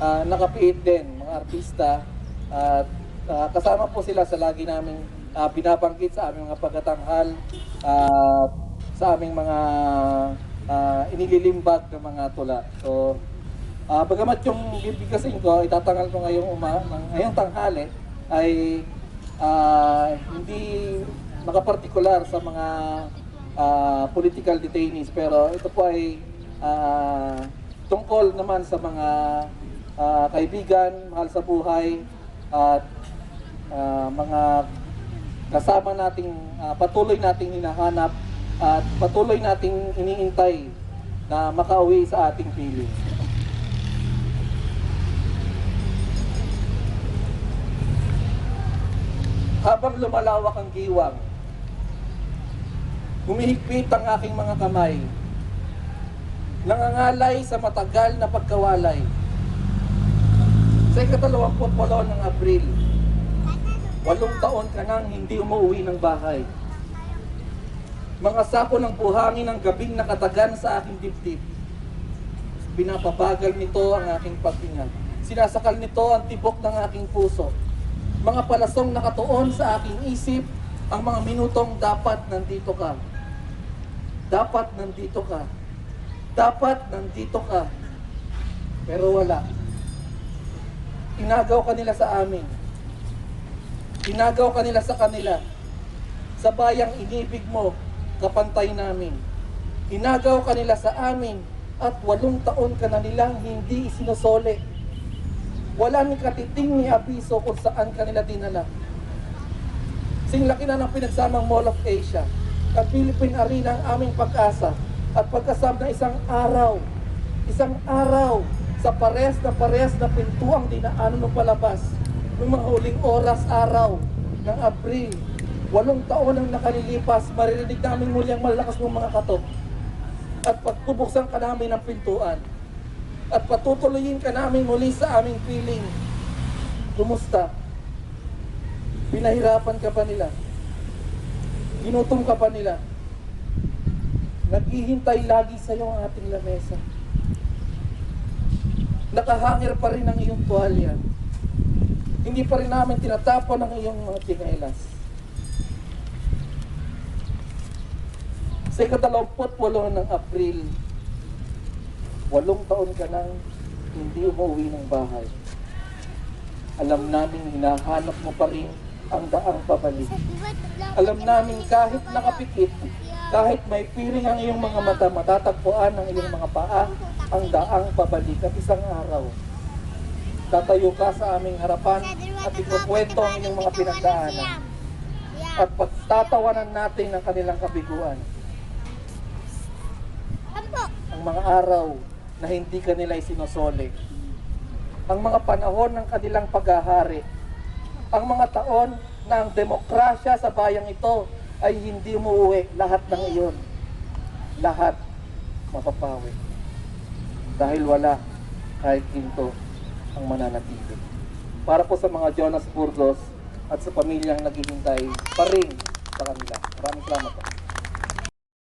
ah, nakapiit din, mga artista. At ah, kasama po sila sa lagi naming ah, binabanggit sa aming mga pagkatanghal at sa aming mga ah, inililimbag ng mga tula. So, ah bagamat yung bibigasin ko, itatangal ko ngayong uma, ng- ngayong tanghali, ay ah, hindi nakapartikular sa mga ah, political detainees pero ito po ay ah, tungkol naman sa mga ah, kaibigan, mahal sa buhay at ah, mga kasama nating ah, patuloy nating hinahanap at patuloy nating iniintay na makauwi sa ating piling. Habang lumalawak ang giwang, humihigpit ang aking mga kamay, nangangalay sa matagal na pagkawalay. Sa ikatalawamput walo ng Abril, walong taon ka nang hindi umuwi ng bahay. Mga sako ng buhangin ng gabing nakatagan sa aking dibdib. Binapabagal nito ang aking paghinga. Sinasakal nito ang tibok ng aking puso. Mga palasong nakatuon sa aking isip, ang mga minutong dapat nandito ka. Dapat nandito ka. Dapat nandito ka. Pero wala. Inagaw ka nila sa amin. Inagaw ka nila sa kanila. Sa bayang inibig mo, kapantay namin. Inagaw ka nila sa amin at walong taon ka na nilang hindi isinusole. Wala ni katiting ni abiso kung saan kanila dinala. Singlaki na ng pinagsamang Mall of Asia. Ang Philippine Arena ang aming pag-asa. At pagkasam na isang araw, isang araw, sa pares na pares na pintuang dinaanan ng palabas. Noong mga huling oras araw ng Abril, walong taon ang nakalilipas, maririnig namin muli ang malakas mong mga katok. At pagpubuksan ka namin ng pintuan at patutuloyin ka namin muli sa aming feeling. Kumusta? Pinahirapan ka pa nila. Ginutom ka pa nila. Naghihintay lagi sa iyo ang ating lamesa. Nakahangir pa rin ang iyong tuwalya. Hindi pa rin namin tinatapon ang iyong mga tingailas. Sa ikatalamput walo ng April, walong taon ka nang hindi umuwi ng bahay. Alam namin hinahanap mo pa rin ang daang pabalik. Alam namin kahit nakapikit, kahit may piring ang iyong mga mata, matatagpuan ng iyong mga paa ang daang pabalik at isang araw. Tatayo ka sa aming harapan at ikukwento ang iyong mga pinagdaanan at pagtatawanan natin ang kanilang kabiguan. Ang mga araw na hindi kanila isinusole. Ang mga panahon ng kanilang paghahari. Ang mga taon na ang demokrasya sa bayang ito ay hindi umuwi lahat ng iyon. Lahat mapapawi. Dahil wala kahit ginto ang mananatili. Para po sa mga Jonas Burgos at sa pamilyang naghihintay pa rin sa kanila. Maraming salamat po.